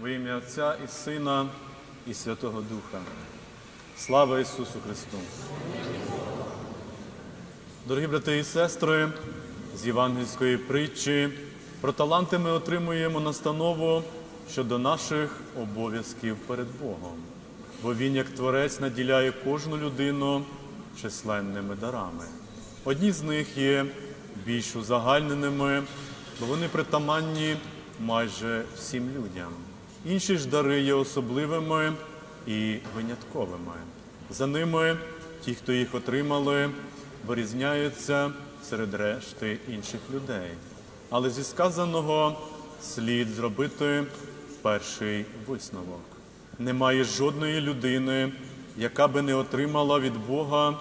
Во ім'я Отця і Сина, і Святого Духа. Слава Ісусу Христу! Дорогі брати і сестри, з євангельської притчі про таланти ми отримуємо настанову щодо наших обов'язків перед Богом. Бо Він, як Творець, наділяє кожну людину численними дарами. Одні з них є більш узагальненими, бо вони притаманні майже всім людям. Інші ж дари є особливими і винятковими. За ними ті, хто їх отримали, вирізняються серед решти інших людей. Але зі сказаного слід зробити перший висновок. Немає жодної людини, яка би не отримала від Бога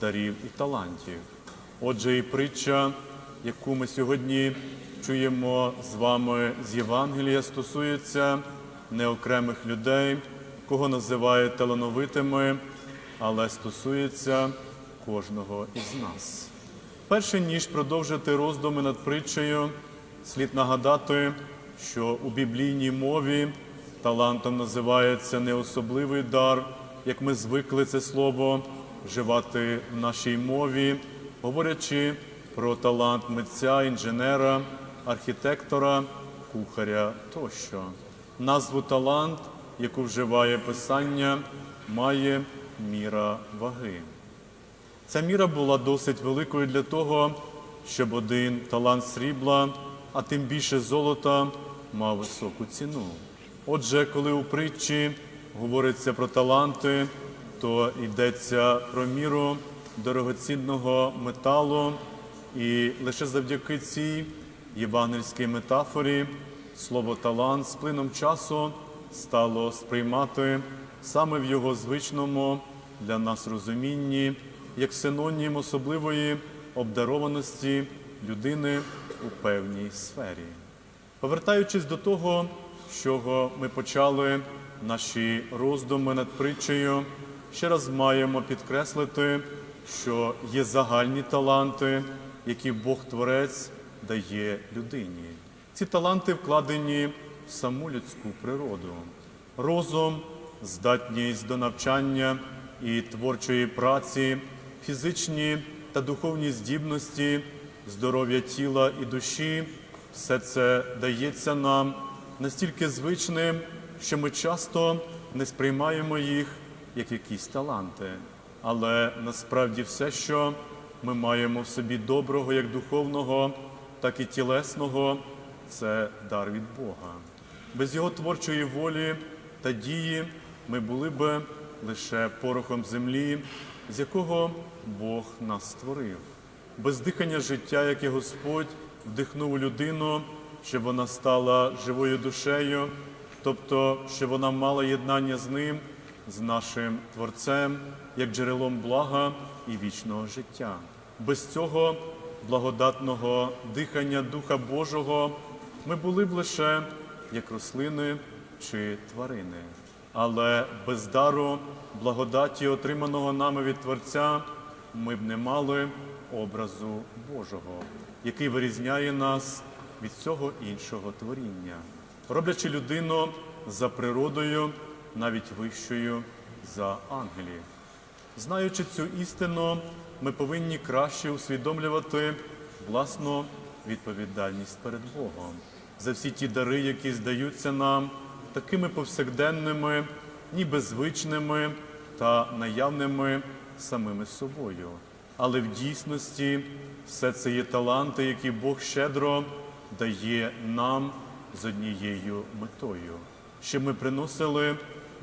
дарів і талантів. Отже, і притча, яку ми сьогодні чуємо з вами з Євангелія, стосується не окремих людей, кого називають талановитими, але стосується кожного із нас. Перше ніж продовжити роздуми над притчею, слід нагадати, що у біблійній мові талантом називається не особливий дар, як ми звикли це слово вживати в нашій мові, говорячи про талант митця, інженера, архітектора, кухаря тощо. Назву талант, яку вживає Писання, має міра ваги. Ця міра була досить великою для того, щоб один талант срібла, а тим більше золота, мав високу ціну. Отже, коли у притчі говориться про таланти, то йдеться про міру дорогоцінного металу, і лише завдяки цій євангельській метафорі слово талант з плином часу стало сприймати саме в його звичному для нас розумінні як синонім особливої обдарованості людини у певній сфері. Повертаючись до того, з чого ми почали наші роздуми над притчею, ще раз маємо підкреслити, що є загальні таланти, які Бог Творець дає людині. Ці таланти вкладені в саму людську природу. Розум, здатність до навчання і творчої праці, фізичні та духовні здібності, здоров'я тіла і душі все це дається нам настільки звичним, що ми часто не сприймаємо їх як якісь таланти. Але насправді все, що ми маємо в собі доброго, як духовного, так і тілесного, це дар від Бога. Без його творчої волі та дії ми були би лише порохом землі, з якого Бог нас створив. Без дихання життя, яке Господь вдихнув у людину, щоб вона стала живою душею, тобто, щоб вона мала єднання з ним, з нашим Творцем, як джерелом блага і вічного життя. Без цього благодатного дихання Духа Божого ми були б лише як рослини чи тварини. Але без дару благодаті, отриманого нами від Творця, ми б не мали образу Божого, який вирізняє нас від всього іншого творіння, роблячи людину за природою, навіть вищою за ангелів. Знаючи цю істину, ми повинні краще усвідомлювати власну відповідальність перед Богом за всі ті дари, які здаються нам такими повсякденними, ніби звичними та наявними самими собою. Але в дійсності все це є таланти, які Бог щедро дає нам з однією метою, щоб ми приносили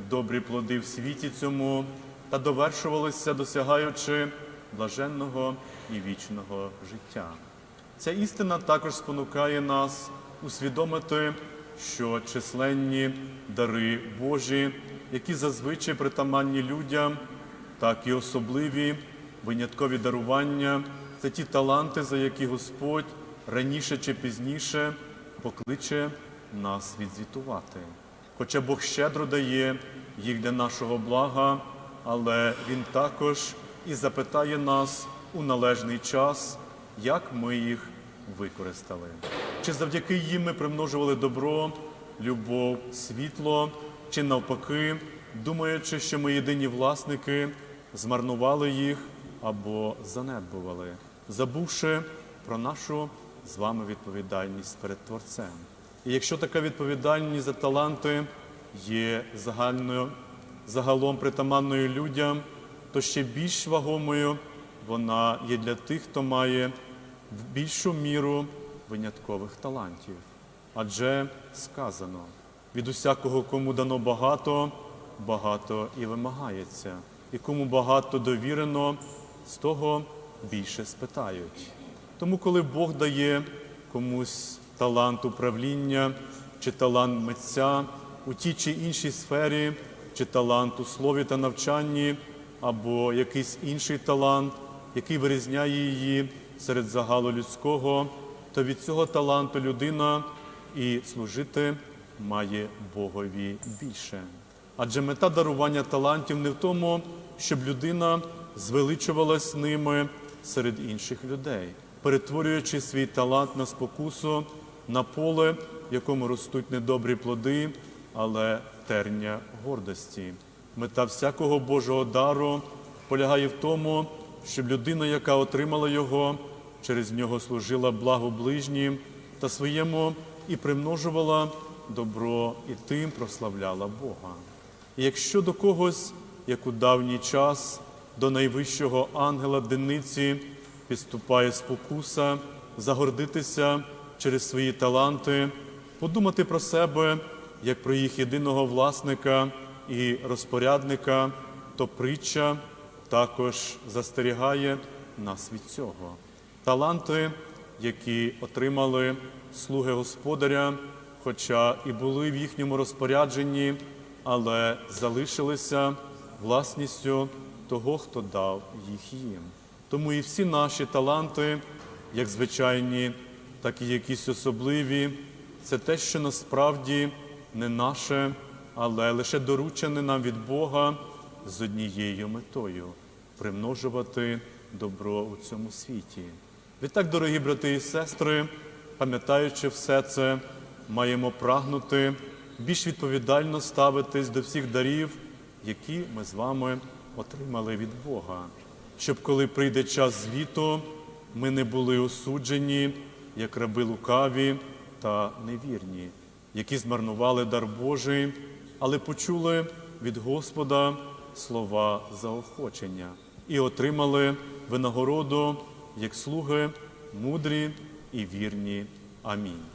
добрі плоди в світі цьому та довершувалися, досягаючи блаженного і вічного життя. Ця істина також спонукає нас усвідомити, що численні дари Божі, які зазвичай притаманні людям, так і особливі виняткові дарування це ті таланти, за які Господь раніше чи пізніше покличе нас відзвітувати. Хоча Бог щедро дає їх для нашого блага, але Він також і запитає нас у належний час, як ми їх використали. Чи завдяки їм ми примножували добро, любов, світло, чи навпаки, думаючи, що ми єдині власники, змарнували їх або занедбували, забувши про нашу з вами відповідальність перед Творцем. І якщо така відповідальність за таланти є загальною, загалом притаманною людям, то ще більш вагомою вона є для тих, хто має в більшу міру виняткових талантів. Адже сказано: від усякого, кому дано багато, багато і вимагається, і кому багато довірено, з того більше спитають. Тому, коли Бог дає комусь талант управління чи талант митця у тій чи іншій сфері, чи талант у слові та навчанні, або якийсь інший талант, який вирізняє її серед загалу людського, то від цього таланту людина і служити має Богові більше. Адже мета дарування талантів не в тому, щоб людина звеличувалась ними серед інших людей, перетворюючи свій талант на спокусу, на поле, в якому ростуть недобрі плоди, але терня гордості. Мета всякого Божого дару полягає в тому, щоб людина, яка отримала його, через нього служила благо ближнім та своєму і примножувала добро, і тим прославляла Бога. І якщо до когось, як у давній час, до найвищого ангела дениці підступає спокуса, загордитися через свої таланти, подумати про себе як про їх єдиного власника і розпорядника, то притча також застерігає нас від цього. Таланти, які отримали слуги господаря, хоча і були в їхньому розпорядженні, але залишилися власністю того, хто дав їх їм. Тому і всі наші таланти, як звичайні, так і якісь особливі, це те, що насправді не наше, але лише доручене нам від Бога з однією метою примножувати добро у цьому світі. Відтак, дорогі брати і сестри, пам'ятаючи все це, маємо прагнути більш відповідально ставитись до всіх дарів, які ми з вами отримали від Бога, щоб коли прийде час звіту, ми не були осуджені, як раби лукаві та невірні, які змарнували дар Божий, але почули від Господа слова заохочення і отримали винагороду як слуги мудрі і вірні. Амінь.